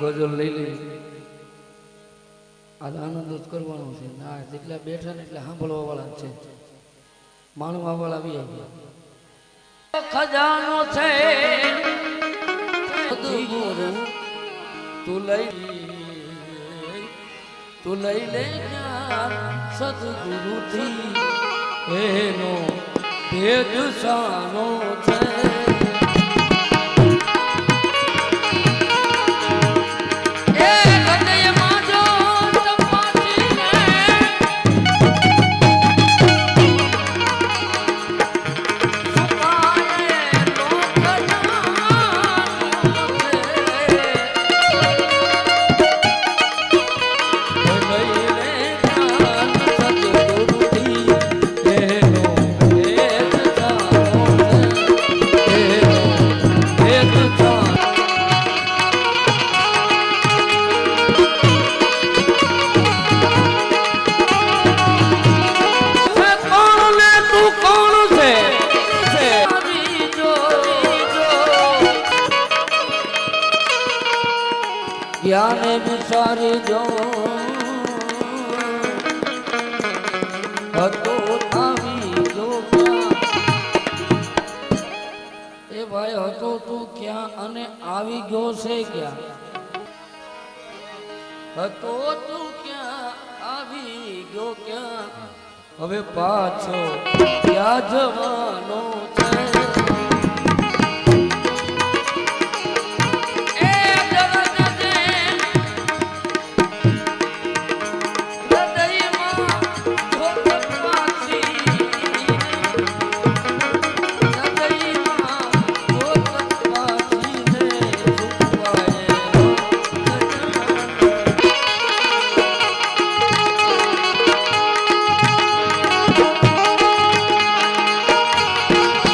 ગોજલ લઈ લઈ. આ આનંદ જ કરવાનો છે. ના જેટલા બેઠા ને એટલા સાંભળવા વાળા છે. માણવા વાળા બી આવી ખજાનો છે. તું લઈ તું લઈ લે સદગુરુથી. એનો ભેદ સાનો છે. જ્ઞાને વિચારી જો. હતો એ ભાઈ, હતો તું ક્યાં અને આવી ગયો છે ક્યાં? હતો તું ક્યાં, આવી ગયો ક્યાં? હવે પાછો ક્યાં જવાનો?